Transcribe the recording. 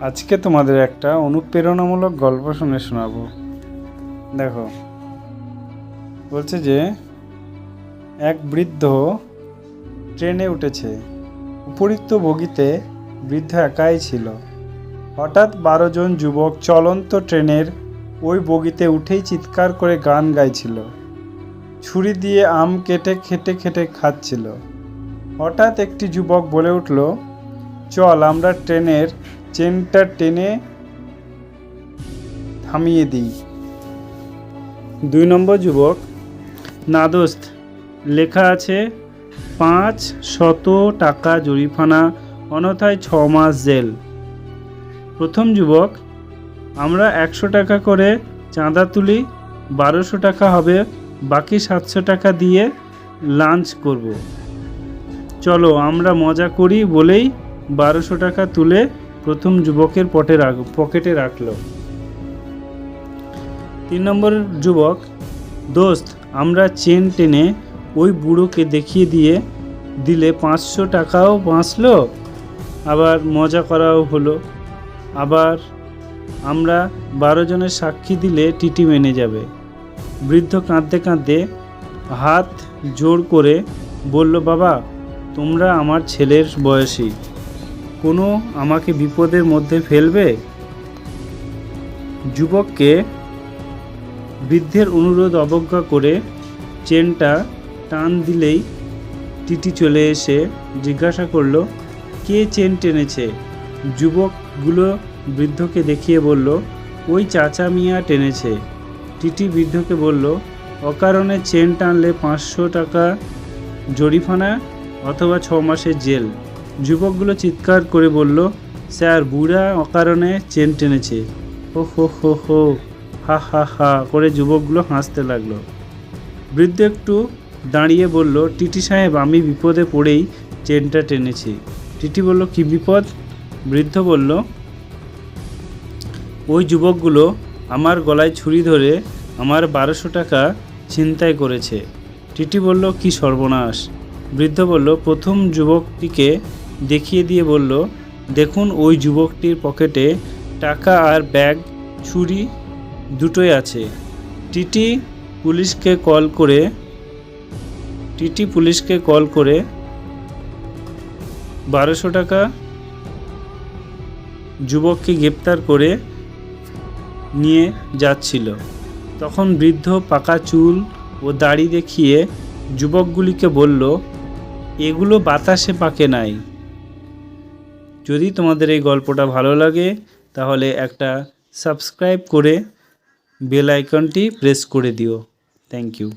আজকে তোমাদের একটা অনুপ্রেরণামূলক গল্প শুনে শোনাবো। দেখো, বলছে যে, এক বৃদ্ধ ট্রেনে উঠেছে। উপরিক্ত বগিতে বৃদ্ধ একাই ছিল। হঠাৎ বারো জন যুবক চলন্ত ট্রেনের ওই বগিতে উঠেই চিৎকার করে গান গাইছিল। ছুরি দিয়ে আম কেটে খেটে খেটে খাচ্ছিল। হঠাৎ একটি যুবক বলে উঠল, চল, আমরা ট্রেনের চেনটা টেনে থামিয়ে দিই। দুই নম্বর যুবক, না দোস্ত, লেখা আছে পাঁচ শত টাকা জরিফানা অনথায় ছ মাস জেল। প্রথম যুবক, আমরা একশো টাকা করে চাঁদা তুলি, বারোশো টাকা হবে, বাকি সাতশো টাকা দিয়ে লাঞ্চ করব। চলো, আমরা মজা করি বলেই বারোশো টাকা তুলে প্রথম যুবকের পটে রাখ, পকেটে রাখল। তিন নম্বর যুবক, দোস্ত, আমরা চেন টেনে ওই বুড়োকে দেখিয়ে দিয়ে দিলে পাঁচশো টাকাও বাঁচলো? আবার মজা করাও হলো। আবার আমরা বারো জনের সাক্ষী দিলে টিটি মেনে যাবে। বৃদ্ধ কাঁদতে কাঁদতে হাত জোর করে বলল, বাবা, তোমরা আমার ছেলের বয়সী। কোনো আমাকে বিপদের মধ্যে ফেলবে? যুবককে বৃদ্ধের অনুরোধ অবজ্ঞা করে চেনটা টান দিলেই টিটি চলে এসে জিজ্ঞাসা করল, কে চেন টেনেছে? যুবকগুলো বৃদ্ধকে দেখিয়ে বলল, ওই চাচা মিয়া টেনেছে। টিটি বৃদ্ধকে বলল, অকারণে চেন টানলে পাঁচশো টাকা জরিফানা অথবা ছ মাসের জেল। যুবকগুলো চিৎকার করে বলল, স্যার, বুড়া অকারণে চেন টেনেছে। হো হো হো হো। হা হা হা, করে যুবকগুলো হাসতে লাগল। বৃদ্ধ একটু দাঁড়িয়ে বলল, টিটি সাহেব, আমি বিপদে পড়েই চেনটা টেনেছি। টিটি বলল, কি বিপদ? বৃদ্ধ বলল, ওই যুবকগুলো আমার গলায় ছুরি ধরে আমার বারোশো টাকা ছিনতাই করেছে। টিটি বলল, কি সর্বনাশ? বৃদ্ধ বলল, প্রথম যুবকটিকে দেখিয়ে দিয়ে বলল, দেখুন, ওই যুবকটির পকেটে টাকা আর ব্যাগ, ছুরি দুটোই আছে। টিটি পুলিশকে কল করে, টিটি পুলিশকে কল করে বারোশো টাকা যুবককে গ্রেপ্তার করে নিয়ে যাচ্ছিল। তখন বৃদ্ধ পাকা চুল ও দাড়ি দেখিয়ে যুবকগুলিকে বলল, এগুলো বাতাসে পাকে নাই। যদি তোমাদের এই গল্পটা ভালো লাগে, তাহলে একটা সাবস্ক্রাইব করে বেল আইকনটি প্রেস করে দিও। Thank you